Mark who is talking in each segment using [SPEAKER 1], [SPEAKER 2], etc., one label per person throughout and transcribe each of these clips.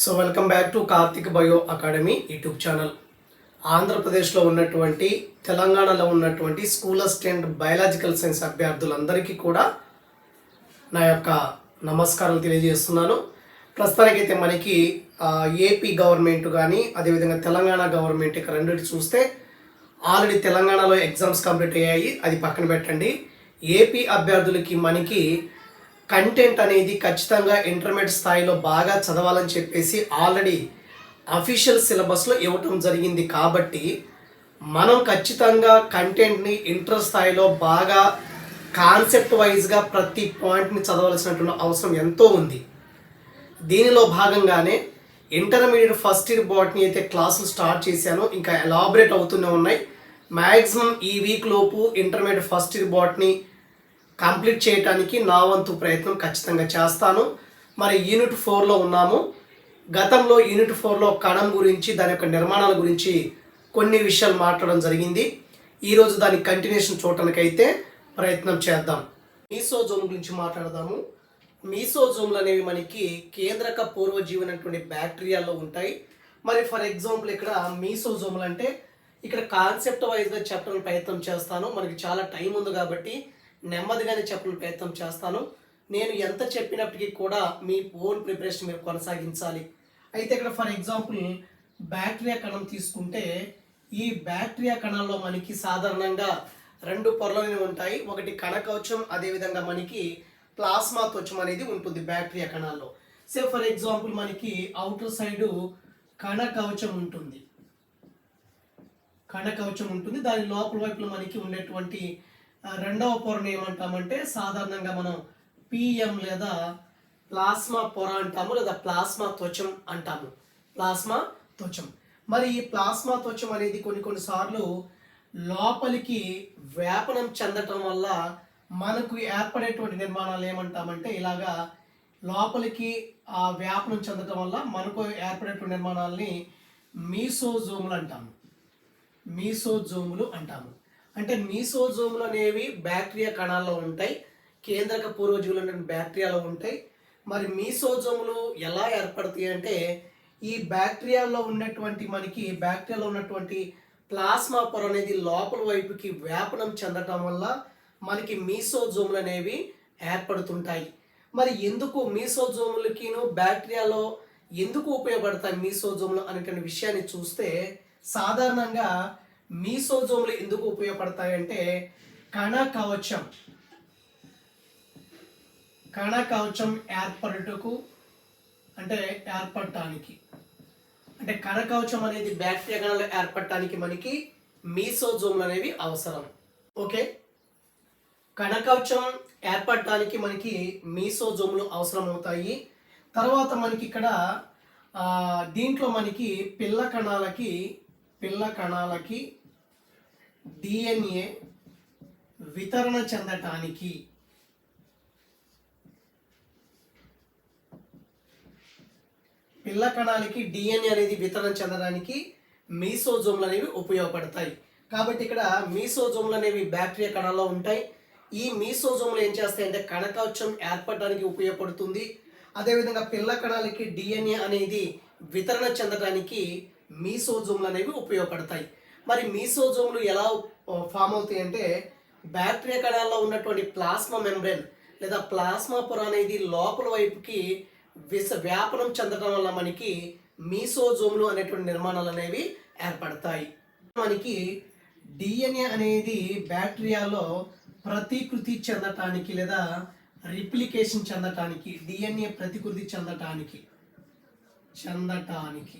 [SPEAKER 1] So welcome back to Karthik bio academy YouTube channel. ఆంధ్రప్రదేశ్లో ఉన్నటువంటి తెలంగాణలో ఉన్నటువంటి స్కూల్ అసిస్టెంట్ బయాలజికల్ సైన్స్ అభ్యర్థులందరికీ కూడా నా యొక్క నమస్కారాలు తెలియజేస్తున్నాను. ప్రస్తుతానికైతే మనకి ఏపీ గవర్నమెంట్ కానీ అదేవిధంగా తెలంగాణ గవర్నమెంట్ ఇక రెండింటి చూస్తే ఆల్రెడీ తెలంగాణలో ఎగ్జామ్స్ కంప్లీట్ అయ్యాయి. అది పక్కన పెట్టండి. ఏపీ అభ్యర్థులకి మనకి కంటెంట్ అనేది ఖచ్చితంగా ఇంటర్మీడియట్ స్థాయిలో బాగా చదవాలని చెప్పేసి ఆల్రెడీ అఫీషియల్ సిలబస్లో ఇవ్వటం జరిగింది కాబట్టి మనం ఖచ్చితంగా కంటెంట్ని ఇంటర్ స్థాయిలో బాగా కాన్సెప్ట్ వైజ్గా ప్రతి పాయింట్ని చదవాల్సినటువంటి అవసరం ఎంతో ఉంది. దీనిలో భాగంగానే ఇంటర్మీడియట్ ఫస్ట్ ఇయర్ బాట్ని అయితే క్లాసులు స్టార్ట్ చేశాను. ఇంకా ఎలాబరేట్ అవుతూనే ఉన్నాయి. మ్యాక్సిమం ఈ వీక్ లోపు intermediate first year botany complete చేయడానికి నా వంతు ప్రయత్నం ఖచ్చితంగా చేస్తాను. మరి యూనిట్ ఫోర్లో ఉన్నాము. గతంలో యూనిట్ ఫోర్లో కణం గురించి దాని యొక్క నిర్మాణాల గురించి కొన్ని విషయాలు మాట్లాడడం జరిగింది. ఈరోజు దాని కంటిన్యూషన్ చూడటానికైతే ప్రయత్నం చేద్దాం. మీసోజోమ్ గురించి మాట్లాడదాము. మీసోజోమ్లు అనేవి మనకి కేంద్రక పూర్వజీవనటువంటి బ్యాక్టీరియాలో ఉంటాయి. మరి ఫర్ ఎగ్జాంపుల్ ఇక్కడ మీసోజోమ్లు అంటే ఇక్కడ కాన్సెప్ట్ వైజ్గా చెప్పడానికి ప్రయత్నం చేస్తాను. మనకి చాలా టైం ఉంది కాబట్టి నెమ్మదిగానే చెప్పడానికి ప్రయత్నం చేస్తాను. నేను ఎంత చెప్పినప్పటికీ కూడా మీ ఓన్ ప్రిపరేషన్ మీరు కొనసాగించాలి. అయితే ఇక్కడ ఫర్ ఎగ్జాంపుల్ బ్యాక్టీరియా కణం తీసుకుంటే ఈ బ్యాక్టీరియా కణాల్లో మనకి సాధారణంగా రెండు పొరలు ఉంటాయి. ఒకటి కణకవచం అదేవిధంగా మనకి ప్లాస్మా త్వచం అనేది ఉంటుంది బ్యాక్టీరియా కణాల్లో. సే ఫర్ ఎగ్జాంపుల్ మనకి అవుటర్ సైడు కణ కవచం ఉంటుంది. కణ కవచం ఉంటుంది. దాని లోపల వైపులో మనకి ఉండేటువంటి రెండవ పొరను ఏమంటామంటే సాధారణంగా మనం పిఎం లేదా ప్లాస్మా పొర అంటాము లేదా ప్లాస్మా త్వచం అంటాము. ప్లాస్మా త్వచం. మరి ఈ ప్లాస్మా త్వచం అనేది కొన్ని కొన్నిసార్లు లోపలికి వ్యాపనం చెందటం వల్ల మనకు ఏర్పడేటువంటి నిర్మాణాలు ఏమంటామంటే ఇలాగా లోపలికి ఆ వ్యాపనం చెందటం వల్ల మనకు ఏర్పడేటువంటి నిర్మాణాలని మీసోజోములు అంటాము. మీసోజోములు అంటాము. అంటే మీసోజోములు అనేవి బ్యాక్టీరియా కణాల్లో ఉంటాయి కేంద్రక పూర్వజీవులు అనేవి బ్యాక్టీరియాలో ఉంటాయి. మరి మీసోజోములు ఎలా ఏర్పడతాయి అంటే ఈ బ్యాక్టీరియాలో ఉన్నటువంటి మనకి బ్యాక్టీరియాలో ఉన్నటువంటి ప్లాస్మా పొర అనేది లోపల వైపుకి వ్యాపనం చెందటం వల్ల మనకి మీసోజోములు అనేవి ఏర్పడుతుంటాయి. మరి ఎందుకు మీసోజోములకిను బ్యాక్టీరియాలో ఎందుకు ఉపయోగపడతాయి మీసోజోములు అనేటువంటి విషయాన్ని చూస్తే సాధారణంగా మీసోజోములు ఎందుకు ఉపయోగపడతాయంటే కణ కవచం. కణ కవచం ఏర్పడుటకు అంటే ఏర్పడటానికి. అంటే కణ కవచం అనేది బ్యాక్టీరియా కణాలు ఏర్పడటానికి మనకి మీసోజోములు అనేవి అవసరం. ఓకే? కణకవచం ఏర్పడటానికి మనకి మీసోజోములు అవసరం అవుతాయి తర్వాత మనకి ఇక్కడ దీంట్లో మనకి పిల్ల కణాలకి పిల్ల కణాలకి డిఎన్ఏ వితరణ చెందటానికి పిల్ల కణాలకి డిఎన్ఏ అనేది వితరణ చెందడానికి మీసోజోమ్లు అనేవి ఉపయోగపడతాయి. కాబట్టి ఇక్కడ మీసోజోమ్లు అనేవి బ్యాక్టీరియా కణాల్లో ఉంటాయి. ఈ మీసోజోమ్లు ఏం చేస్తాయంటే కణకవచం ఏర్పడడానికి ఉపయోగపడుతుంది. అదేవిధంగా పిల్ల కణాలకి డిఎన్ఏ అనేది వితరణ చెందడానికి మీసోజోమ్లు అనేవి ఉపయోగపడతాయి. మరి మీసోజోమ్లు ఎలా ఫామ్ అవుతాయి అంటే బ్యాక్టీరియా కణాల్లో ఉన్నటువంటి ప్లాస్మా మెంబ్రెన్ లేదా ప్లాస్మా పొర అనేది లోపల వైపుకి విస వ్యాపనం చెందడం వల్ల మనకి మీసోజోములు అనేటువంటి నిర్మాణాలు అనేవి ఏర్పడతాయి. మనకి డిఎన్ఏ అనేది బ్యాక్టీరియాలో ప్రతికృతి చెందటానికి లేదా రిప్లికేషన్ చెందటానికి డిఎన్ఏ ప్రతికృతి చెందటానికి చెందటానికి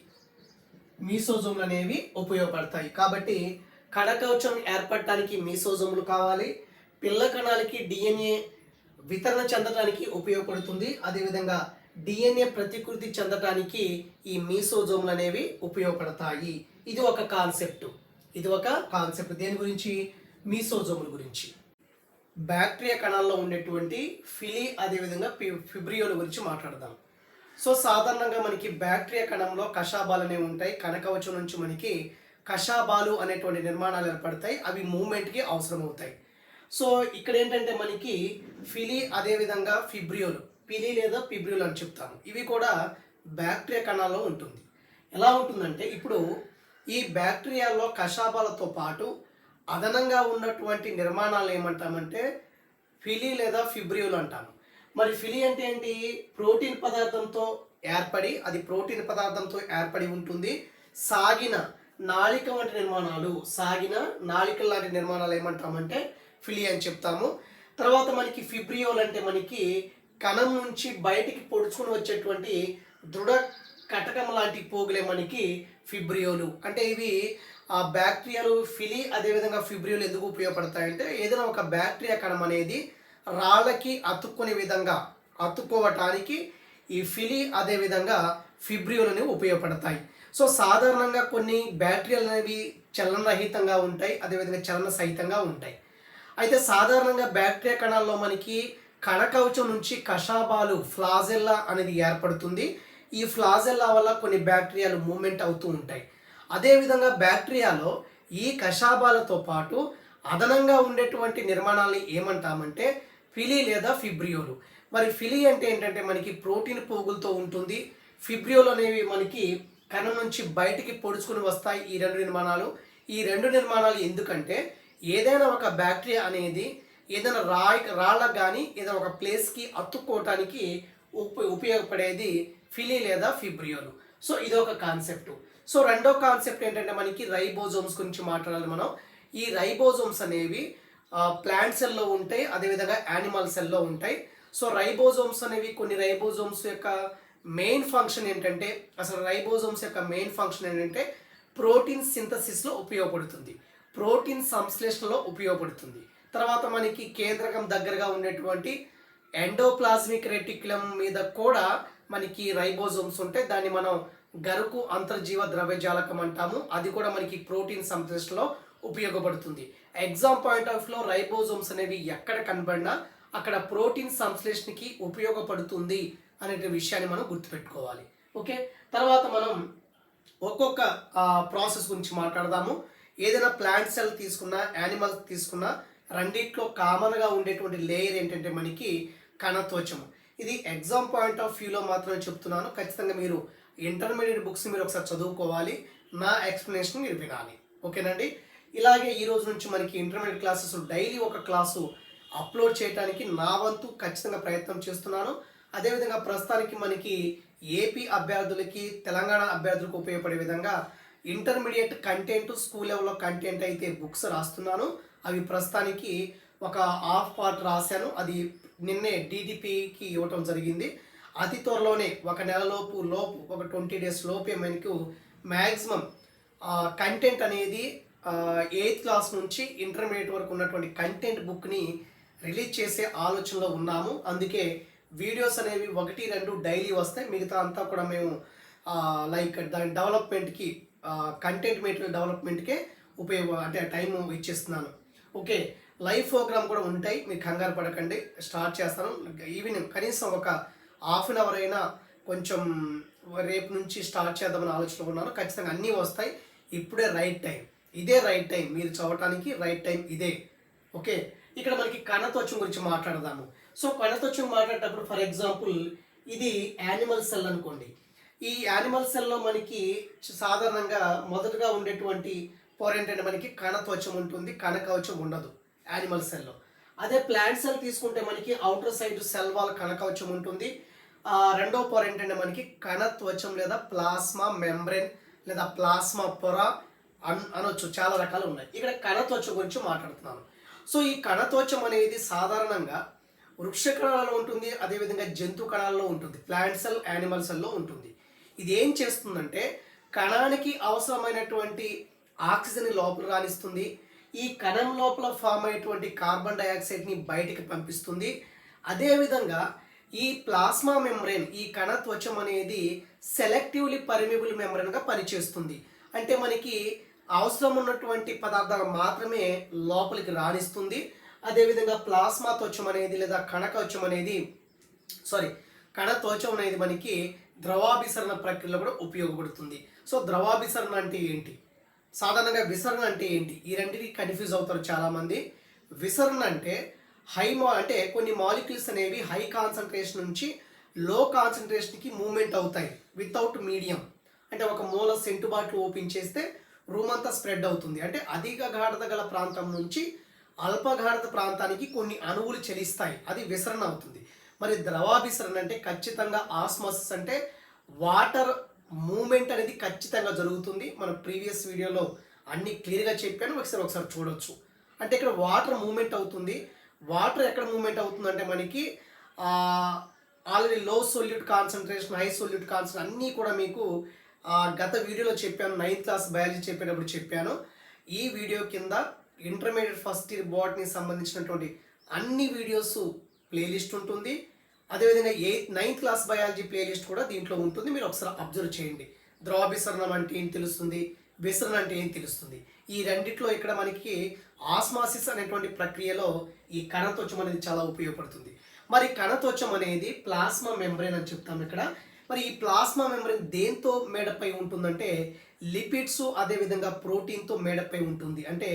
[SPEAKER 1] మీసోజోములు అనేవి ఉపయోగపడతాయి. కాబట్టి కడకవచం ఏర్పడటానికి మీసోజోములు కావాలి. పిల్ల కణాలకి డిఎన్ఏ వితరణ చెందటానికి ఉపయోగపడుతుంది. అదేవిధంగా డిఎన్ఏ ప్రతికృతి చెందటానికి ఈ మీసోజోములు అనేవి ఉపయోగపడతాయి. ఇది ఒక కాన్సెప్ట్. ఇది ఒక కాన్సెప్ట్. దేని గురించి? మీసోజోముల గురించి. బ్యాక్టీరియా కణాల్లో ఉండేటువంటి ఫిలి అదేవిధంగా ఫిబ్రియోల గురించి మాట్లాడదాం. సో సాధారణంగా మనకి బ్యాక్టీరియా కణంలో కషాబాలు అనేవి ఉంటాయి. కనకవచం నుంచి మనకి కషాబాలు అనేటువంటి నిర్మాణాలు ఏర్పడతాయి. అవి మూమెంట్కి అవసరం అవుతాయి సో ఇక్కడ ఏంటంటే మనకి ఫిలి అదేవిధంగా ఫిబ్రియోలు. పిలి లేదా ఫిబ్రియోలు అని చెప్తాము. ఇవి కూడా బ్యాక్టీరియా కణాల్లో ఉంటుంది. ఎలా ఉంటుందంటే ఇప్పుడు ఈ బ్యాక్టీరియాలో కషాపాలతో పాటు అదనంగా ఉన్నటువంటి నిర్మాణాలు ఏమంటామంటే ఫిలి లేదా ఫిబ్రియోలు అంటాము. మరి ఫిలి అంటే ఏంటి? ప్రోటీన్ పదార్థంతో ఏర్పడి అది ప్రోటీన్ పదార్థంతో ఏర్పడి ఉంటుంది. సాగిన నాళిక వంటి నిర్మాణాలు సాగిన నాళిక లాంటి నిర్మాణాలు ఏమంటామంటే ఫిలి అని చెప్తాము. తర్వాత మనకి ఫిబ్రియోల్ అంటే మనకి కణం నుంచి బయటికి పొడుచుకొని వచ్చేటువంటి దృఢ కటకం లాంటి పోగులే మనకి ఫిబ్రియోలు. అంటే ఇవి ఆ బ్యాక్టీరియాలు ఫిలి అదేవిధంగా ఫిబ్రియోలు ఎందుకు ఉపయోగపడతాయంటే ఏదైనా ఒక బ్యాక్టీరియా కణం అనేది రాళ్ళకి అతుక్కునే విధంగా అతుక్కోవటానికి ఈ ఫిలి అదేవిధంగా ఫిబ్రియోలని ఉపయోగపడతాయి. సో సాధారణంగా కొన్ని బ్యాక్టీరియాలు అనేవి చలనరహితంగా ఉంటాయి అదేవిధంగా చలన సహితంగా ఉంటాయి. అయితే సాధారణంగా బ్యాక్టీరియా కణాల్లో మనకి కణకవచం నుంచి కషాబాలు ఫ్లాజెల్లా అనేది ఏర్పడుతుంది. ఈ ఫ్లాజెల్లా వల్ల కొన్ని బ్యాక్టీరియాలు మూమెంట్ అవుతూ ఉంటాయి. అదేవిధంగా బ్యాక్టీరియాలో ఈ కషాబాలతో పాటు అదనంగా ఉండేటువంటి నిర్మాణాలని ఏమంటామంటే ఫిలి లేదా ఫిబ్రియోలు. మరి ఫిలి అంటే ఏంటంటే మనకి ప్రోటీన్ పోగులతో ఉంటుంది. ఫిబ్రియోలు అనేవి మనకి కణం నుంచి బయటికి పొడుచుకుని వస్తాయి ఈ రెండు నిర్మాణాలు. ఈ రెండు నిర్మాణాలు ఎందుకంటే ఏదైనా ఒక బ్యాక్టీరియా అనేది ఏదైనా రాయి రాళ్ళకు కానీ ఏదైనా ఒక ప్లేస్కి అతుక్కోవటానికి ఉప ఉపయోగపడేది ఫిలీ లేదా ఫిబ్రియోలు. సో ఇది ఒక కాన్సెప్ట్. సో రెండో కాన్సెప్ట్ ఏంటంటే మనకి రైబోజోమ్స్ గురించి మాట్లాడాలి మనం. ఈ రైబోజోమ్స్ అనేవి ప్లాంట్ సెల్లో ఉంటాయి అదేవిధంగా యానిమల్ సెల్లో ఉంటాయి. సో రైబోజోమ్స్ అనేవి కొన్ని రైబోజోమ్స్ యొక్క మెయిన్ ఫంక్షన్ ఏంటంటే అసలు రైబోజోమ్స్ యొక్క మెయిన్ ఫంక్షన్ ఏంటంటే ప్రోటీన్ సింథసిస్లో ఉపయోగపడుతుంది. ప్రోటీన్ సంశ్లేషణలో ఉపయోగపడుతుంది. తర్వాత మనకి కేంద్రకం దగ్గరగా ఉండేటువంటి ఎండోప్లాస్మిక్ రెటిక్యులం మీద కూడా మనకి రైబోజోమ్స్ ఉంటాయి దాన్ని మనం గరుకు అంతర్జీవ ద్రవ్యజాలకం అంటాము. అది కూడా మనకి ప్రోటీన్ సంశ్లేషణలో ఉపయోగపడుతుంది. ఎగ్జామ్ పాయింట్ ఆఫ్లో రైబోజోమ్స్ అనేవి ఎక్కడ కనబడినా అక్కడ ప్రోటీన్ సంశ్లేషణకి ఉపయోగపడుతుంది అనే విషయాన్ని మనం గుర్తుపెట్టుకోవాలి. ఓకే? తర్వాత మనం ఒక్కొక్క ప్రాసెస్ గురించి మాట్లాడదాము. ఏదైనా ప్లాంట్ సెల్ తీసుకున్నా యానిమల్ తీసుకున్నా రెండిట్లో కామన్గా ఉండేటువంటి లేయర్ ఏంటంటే మనకి కణత్వచము. ఇది ఎగ్జామ్ పాయింట్ ఆఫ్ వ్యూలో మాత్రమే చెప్తున్నాను. ఖచ్చితంగా మీరు ఇంటర్మీడియట్ బుక్స్ మీరు ఒకసారి చదువుకోవాలి. నా ఎక్స్ప్లెనేషన్ మీరు వినాలి. ఓకేనండి? ఇలాగే ఈ రోజు నుంచి మనకి ఇంటర్మీడియట్ క్లాసెస్ డైలీ ఒక క్లాసు అప్లోడ్ చేయడానికి నా వంతు ఖచ్చితంగా ప్రయత్నం చేస్తున్నాను. అదేవిధంగా ప్రస్తుతానికి మనకి ఏపీ అభ్యర్థులకి తెలంగాణ అభ్యర్థులకు ఉపయోగపడే విధంగా ఇంటర్మీడియట్ కంటెంట్ స్కూల్ లెవెల్లో కంటెంట్ అయితే బుక్స్ రాస్తున్నాను. అవి ప్రస్తుతానికి ఒక హాఫ్ పార్ట్ రాశాను. అది నిన్నే డీడీపీకి ఇవ్వటం జరిగింది. అతి త్వరలోనే ఒక నెలలోపు లోపు ఒక ట్వంటీ డేస్ లోపే మనకు మ్యాక్సిమం కంటెంట్ అనేది ఎయిత్ క్లాస్ నుంచి ఇంటర్మీడియట్ వరకు ఉన్నటువంటి కంటెంట్ బుక్ని రిలీజ్ చేసే ఆలోచనలో ఉన్నాము. అందుకే వీడియోస్ అనేవి ఒకటి రెండు డైలీ వస్తాయి. మిగతా అంతా కూడా మేము లైక్ దాని డెవలప్మెంట్కి కంటెంట్ మెటీరియల్ డెవలప్మెంట్కే ఉపయోగ అంటే టైం ఇచ్చేస్తున్నాను. ఓకే లైవ్ ప్రోగ్రామ్ కూడా ఉంటాయి. మీరు కంగారు పడకండి. స్టార్ట్ చేస్తాను. ఈవినింగ్ కనీసం ఒక హాఫ్ అన్ అవర్ అయినా కొంచెం రేపు నుంచి స్టార్ట్ చేద్దామని ఆలోచన ఉన్నాను. ఖచ్చితంగా అన్నీ వస్తాయి. ఇప్పుడే రైట్ టైం. ఇదే రైట్ టైం మీరు చదవటానికి రైట్ టైం ఇదే. ఓకే ఇక్కడ మనకి కణతోచం గురించి మాట్లాడదాము. సో కణతోచం మాట్లాడేటప్పుడు ఫర్ ఎగ్జాంపుల్ ఇది యానిమల్ సెల్ అనుకోండి. ఈ యానిమల్ సెల్లో మనకి సాధారణంగా మొదటగా ఉండేటువంటి పొర ఏంటంటే మనకి కణత్వచం ఉంటుంది. కణకవచం ఉండదు యానిమల్ సెల్లో అదే ప్లాంట్ సెల్ తీసుకుంటే మనకి అవుటర్ సైడ్ సెల్ వాల్ కణకవచం ఉంటుంది. రెండో పొర ఏంటంటే మనకి కణత్వచం లేదా ప్లాస్మా మెంబ్రెన్ లేదా ప్లాస్మా పొర అనొచ్చు చాలా రకాలు ఉన్నాయి. ఇక్కడ కణత్వచం గురించి మాట్లాడుతున్నాను. సో ఈ కణత్వచం అనేది సాధారణంగా వృక్ష కణాలలో ఉంటుంది అదేవిధంగా జంతు కణాల్లో ఉంటుంది ప్లాంట్ సెల్ యానిమల్ సెల్లో ఉంటుంది. ఇది ఏం చేస్తుందంటే కణానికి అవసరమైనటువంటి ఆక్సిజన్ లోపల రాణిస్తుంది ఈ కణం లోపల ఫామ్ అయ్యేటువంటి కార్బన్ డైఆక్సైడ్ని బయటికి పంపిస్తుంది. అదేవిధంగా ఈ ప్లాస్మా మెంబ్రెన్ ఈ కణ త్వచం అనేది సెలెక్టివ్లీ పర్మిబుల్ మెంబ్రెన్గా పనిచేస్తుంది. అంటే మనకి అవసరం ఉన్నటువంటి పదార్థాలు మాత్రమే లోపలికి రాణిస్తుంది. అదేవిధంగా ప్లాస్మా త్వచం అనేది లేదా కణకవచం అనేది సారీ కణ త్వచం అనేది మనకి ద్రవాభిసరణ ప్రక్రియలో కూడా ఉపయోగపడుతుంది. సో ద్రవాభిసరణ అంటే ఏంటి? సాధారణంగా విసరణ అంటే ఏంటి? ఈ రెండింటికి కన్ఫ్యూజ్ అవుతారు చాలామంది. విసరణ అంటే హై మా అంటే కొన్ని మాలిక్యూల్స్ అనేవి హై కాన్సన్ట్రేషన్ నుంచి లో కాన్సన్ట్రేషన్కి మూమెంట్ అవుతాయి వితౌట్ మీడియం అంటే ఒక మూల సెంటు బాటిల్ ఓపెన్ చేస్తే రూమ్ అంతా స్ప్రెడ్ అవుతుంది. అంటే అధిక గాఢత గల ప్రాంతం నుంచి అల్పగాఢత ప్రాంతానికి కొన్ని అణువులు చెలిస్తాయి. అది విసరణ అవుతుంది. మరి ద్రవాభిసరణ అంటే ఖచ్చితంగా ఆస్మాసిస్ అంటే వాటర్ మూమెంట్ అనేది ఖచ్చితంగా జరుగుతుంది. మన ప్రీవియస్ వీడియోలో అన్ని క్లియర్గా చెప్పాను. ఒకసారి ఒకసారి చూడొచ్చు. అంటే ఇక్కడ వాటర్ మూమెంట్ అవుతుంది. వాటర్ ఎక్కడ మూమెంట్ అవుతుంది అంటే మనకి already low solute concentration high solute concentration అన్నీ కూడా మీకు గత వీడియోలో చెప్పాను నైన్త్ క్లాస్ బయాలజీ చెప్పేటప్పుడు చెప్పాను. ఈ వీడియో కింద ఇంటర్మీడియట్ ఫస్ట్ ఇయర్ బాట్ని సంబంధించినటువంటి అన్ని వీడియోస్ ప్లేలిస్ట్ ఉంటుంది. అదేవిధంగా eighth ninth class biology playlist కూడా దీంట్లో ఉంటుంది. మీరు ఒకసారి అబ్జర్వ్ చేయండి. ద్రవాభిసరణం అంటే ఏం తెలుస్తుంది? విసరణ అంటే ఏం తెలుస్తుంది? ఈ రెండిట్లో ఇక్కడ మనకి ఆస్మాసిస్ అనేటువంటి ప్రక్రియలో ఈ కణత్వచం అనేది చాలా ఉపయోగపడుతుంది. మరి కణత్వచం అనేది ప్లాస్మా మెంబ్రెయిన్ అని చెప్తాం ఇక్కడ. మరి ఈ ప్లాస్మా మెంబ్రెయిన్ దేంతో మేడపై ఉంటుందంటే లిపిడ్స్ అదేవిధంగా ప్రోటీన్తో మేడపై ఉంటుంది. అంటే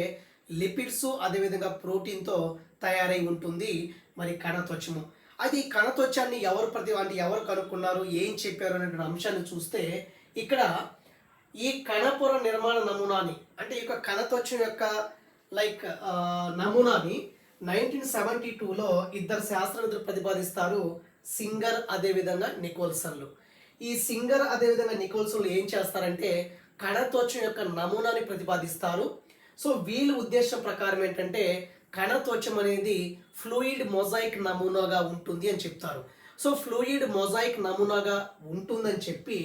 [SPEAKER 1] లిపిడ్స్ అదేవిధంగా ప్రోటీన్తో తయారై ఉంటుంది మరి కణత్వచము. అది ఈ కణత్వచాన్ని ఎవరు ప్రతి అంటే ఎవరు కనుక్కున్నారు ఏం చెప్పారు అనేటువంటి అంశాన్ని చూస్తే ఇక్కడ ఈ కణపుర నిర్మాణ నమూనాని అంటే ఈ యొక్క కణత్వచం యొక్క లైక్ నమూనాని నైన్టీన్ సెవెంటీ టూలో ఇద్దరు శాస్త్రవేత్తలు ప్రతిపాదిస్తారు సింగర్ అదేవిధంగా నికోల్సన్లు. ఈ సింగర్ అదేవిధంగా నికోల్సన్లు ఏం చేస్తారంటే కణత్వచం యొక్క నమూనాని ప్రతిపాదిస్తారు. సో వీళ్ళ ఉద్దేశం ప్రకారం ఏంటంటే కణత్వచం అనేది ఫ్లూయిడ్ మొజాయిక్ నమూనాగా ఉంటుంది అని చెప్తారు. సో ఫ్లూయిడ్ మొజాయిక్ నమూనాగా ఉంటుందని చెప్పి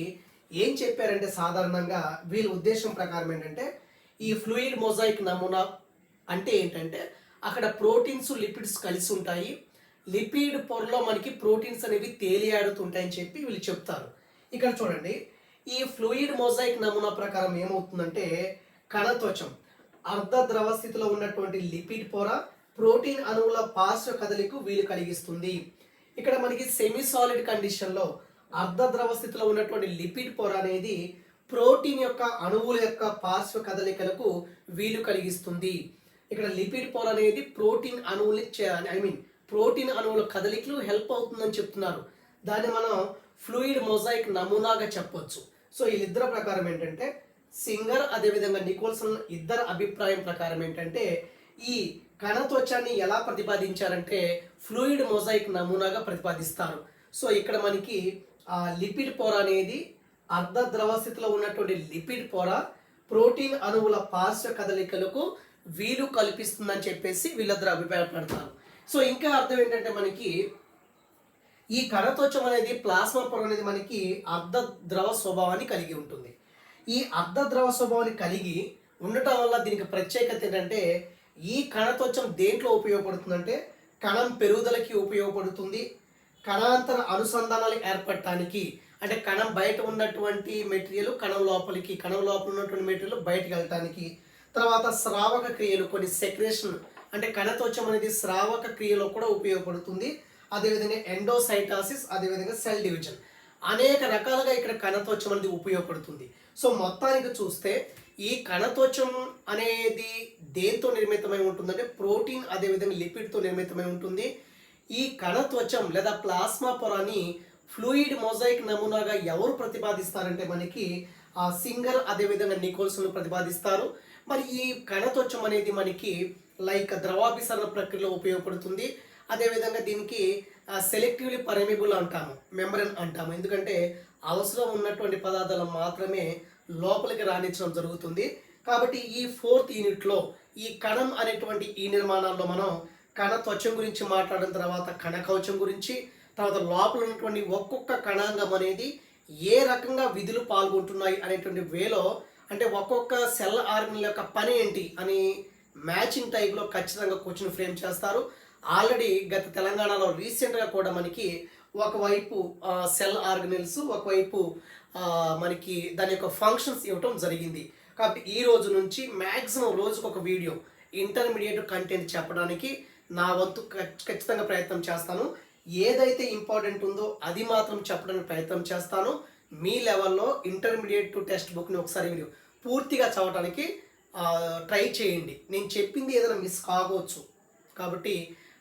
[SPEAKER 1] ఏం చెప్పారంటే సాధారణంగా వీళ్ళ ఉద్దేశం ప్రకారం ఏంటంటే ఈ ఫ్లూయిడ్ మొజాయిక్ నమూనా అంటే ఏంటంటే అక్కడ ప్రోటీన్స్ లిపిడ్స్ కలిసి ఉంటాయి. లిపిడ్ పొరలో మనకి ప్రోటీన్స్ అనేవి తేలియాడుతుంటాయని చెప్పి వీళ్ళు చెప్తారు. ఇక్కడ చూడండి. ఈ ఫ్లూయిడ్ మొజాయిక్ నమూనా ప్రకారం ఏమవుతుందంటే కణత్వచం అర్ధ ద్రవ స్థితిలో ఉన్నటువంటి లిపిడ్ పొర ప్రోటీన్ అణువుల పార్శ్వ కదలికు వీలు కలిగిస్తుంది. ఇక్కడ మనకి సెమీ సాలిడ్ కండిషన్లో అర్ధ ద్రవ స్థితిలో ఉన్నటువంటి లిపిడ్ పొర అనేది ప్రోటీన్ యొక్క అణువుల యొక్క పార్శ్వ కదలికలకు వీలు కలిగిస్తుంది. ఇక్కడ లిపిడ్ పొర అనేది ప్రోటీన్ అణువులు ఐ మీన్ ప్రోటీన్ అణువుల కదలికలు హెల్ప్ అవుతుందని చెప్తున్నారు. దాన్ని మనం ఫ్లూయిడ్ మొజాయిక్ నమూనాగా చెప్పొచ్చు. సో వీళ్ళిద్దరి ప్రకారం ఏంటంటే సింగర్ అదేవిధంగా నికోల్సన్ ఇద్దరు అభిప్రాయం ప్రకారం ఏంటంటే ఈ కణత్వచాన్ని ఎలా ప్రతిపాదించారంటే ఫ్లూయిడ్ మొజాయిక్ నమూనాగా ప్రతిపాదిస్తారు. సో ఇక్కడ మనకి ఆ లిపిడ్ పొర అనేది అర్ధ ద్రవ స్థితిలో ఉన్నటువంటి లిపిడ్ పొర ప్రోటీన్ అణువుల పార్శ్వ కదలికలకు వీలు కల్పిస్తుందని చెప్పేసి వీళ్ళిద్దరు అభిప్రాయపడతారు. సో ఇంకా అర్థం ఏంటంటే మనకి ఈ కణత్వచం అనేది ప్లాస్మా పొర అనేది మనకి అర్ధ ద్రవ స్వభావాన్ని కలిగి ఉంటుంది. ఈ అర్ధ ద్రవ స్వభావాన్ని కలిగి ఉండటం వల్ల దీనికి ప్రత్యేకత ఏంటంటే ఈ కణత్వచం దేంట్లో ఉపయోగపడుతుందంటే కణం పెరుగుదలకి ఉపయోగపడుతుంది. కణాంతర అనుసంధానాలు ఏర్పడటానికి అంటే కణం బయట ఉన్నటువంటి మెటీరియల్ కణం లోపలికి కణం లోపల ఉన్నటువంటి మెటీరియల్ బయటకు వెళ్ళటానికి తర్వాత స్రావక క్రియలు కొన్ని సెక్రేషన్ అంటే కణత్వచం అనేది స్రావక క్రియలో కూడా ఉపయోగపడుతుంది. అదేవిధంగా ఎండోసైటాసిస్ అదేవిధంగా సెల్ డివిజన్. అనేక రకాలుగా ఇక్కడ కణత్వచం అనేది ఉపయోగపడుతుంది. సో మొత్తానికి చూస్తే ఈ కణత్వచం అనేది దేంతో నిర్మితమై ఉంటుందంటే ప్రోటీన్ అదేవిధంగా లిపిడ్తో నిర్మితమై ఉంటుంది. ఈ కణత్వచం లేదా ప్లాస్మా పొరాన్ని ఫ్లూయిడ్ మొజాయిక్ నమూనాగా ఎవరు ప్రతిపాదిస్తారంటే మనకి ఆ సింగర్ అదేవిధంగా నికోల్సన్ ప్రతిపాదిస్తారు. మరి ఈ కణత్వచం అనేది మనకి లైక్ ద్రవాభిసరణ ప్రక్రియలో ఉపయోగపడుతుంది. అదేవిధంగా దీనికి సెలెక్టివ్లీ పర్మిబుల్ అంటాము మెమరన్ అంటాము. ఎందుకంటే అవసరం ఉన్నటువంటి పదార్థాలు మాత్రమే లోపలికి రాణించడం జరుగుతుంది. కాబట్టి ఈ ఫోర్త్ యూనిట్లో ఈ కణం అనేటువంటి ఈ నిర్మాణాల్లో మనం కణ త్వచం గురించి మాట్లాడిన తర్వాత కణ కవచం గురించి తర్వాత లోపల ఉన్నటువంటి ఒక్కొక్క కణాంగం అనేది ఏ రకంగా విధులు పాల్గొంటున్నాయి అనేటువంటి వేలో అంటే ఒక్కొక్క సెల్ ఆర్గన్ యొక్క పని ఏంటి అని మ్యాచింగ్ టైప్లో ఖచ్చితంగా క్వశ్చన్ ఫ్రేమ్ చేస్తారు. ఆల్రెడీ గత తెలంగాణలో రీసెంట్గా కూడా మనకి ఒకవైపు సెల్ ఆర్గనల్స్ ఒకవైపు మనకి దాని యొక్క ఫంక్షన్స్ ఇవ్వటం జరిగింది. కాబట్టి ఈ రోజు నుంచి మ్యాక్సిమం రోజుకు ఒక వీడియో ఇంటర్మీడియట్ కంటెంట్ చెప్పడానికి నా వంతు ఖచ్చితంగా ప్రయత్నం చేస్తాను. ఏదైతే ఇంపార్టెంట్ ఉందో అది మాత్రం చెప్పడానికి ప్రయత్నం చేస్తాను. మీ లెవెల్లో ఇంటర్మీడియట్ టు టెక్స్ట్ బుక్ని ఒకసారి మీరు పూర్తిగా చదవడానికి ట్రై చేయండి. నేను చెప్పింది ఏదైనా మిస్ కావచ్చు కాబట్టి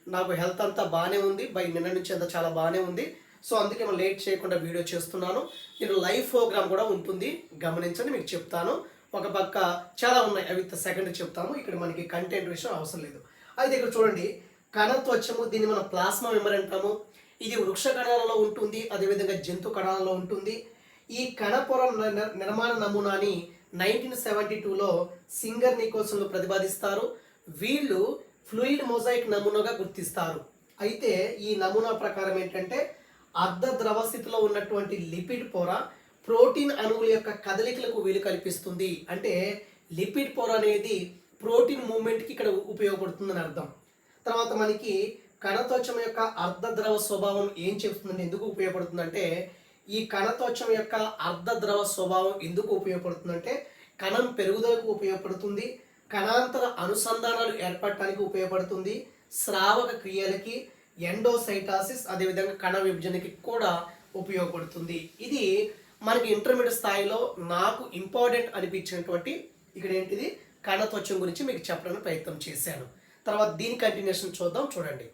[SPEAKER 1] నాకు హెల్త్ అంతా బాగానే ఉంది. బై నిన్న నుంచి అంతా చాలా బాగానే ఉంది. సో అందుకే మనం లేట్ చేయకుండా వీడియో చేస్తున్నాను. నేను లైవ్ ప్రోగ్రామ్ కూడా ఉంటుంది. గమనించండి మీకు చెప్తాను. ఒక పక్క చాలా ఉన్నాయి. అవి సెకండ్ చెప్తాము. ఇక్కడ మనకి కంటెంట్ విషయం అవసరం లేదు. అయితే ఇక్కడ చూడండి. కణత్వచము దీన్ని మనం ప్లాస్మా మెమరీ అంటాము. ఇది వృక్ష కణాలలో ఉంటుంది. అదేవిధంగా జంతు కణాలలో ఉంటుంది. ఈ కణపొర నిర్మాణ నమూనాని నైన్టీన్ సెవెంటీ టూలో సింగర్ నికోసన్లు ప్రతిపాదిస్తారు. వీళ్ళు ఫ్లూయిడ్ మొజాయిక్ నమూనాగా గుర్తిస్తారు. అయితే ఈ నమూనా ప్రకారం ఏంటంటే అర్ధ ద్రవ స్థితిలో ఉన్నటువంటి లిపిడ్ పొర ప్రోటీన్ అణువుల యొక్క కదలికలకు వీలు కల్పిస్తుంది. అంటే లిపిడ్ పొర అనేది ప్రోటీన్ మూమెంట్కి ఇక్కడ ఉపయోగపడుతుందని అర్థం. తర్వాత మనకి కణతోచం యొక్క అర్ధద్రవ స్వభావం ఏం చెప్తుందంటే ఎందుకు ఉపయోగపడుతుందంటే ఈ కణతోచం యొక్క అర్ధద్రవ స్వభావం ఎందుకు ఉపయోగపడుతుందంటే కణం పెరుగుదలకు ఉపయోగపడుతుంది. కణాంతర అనుసంధానాలు ఏర్పడటానికి ఉపయోగపడుతుంది. స్రావక క్రియలకి ఎండోసైటాసిస్ అదేవిధంగా కణ విభజనకి కూడా ఉపయోగపడుతుంది. ఇది మనకి ఇంటర్మీడియట్ స్థాయిలో నాకు ఇంపార్టెంట్ అనిపించినటువంటి ఇక్కడ ఏంటిది? కణత్వచం గురించి మీకు చెప్పడానికి ప్రయత్నం చేశాను. తర్వాత దీని కంటిన్యూషన్ చూద్దాం చూడండి.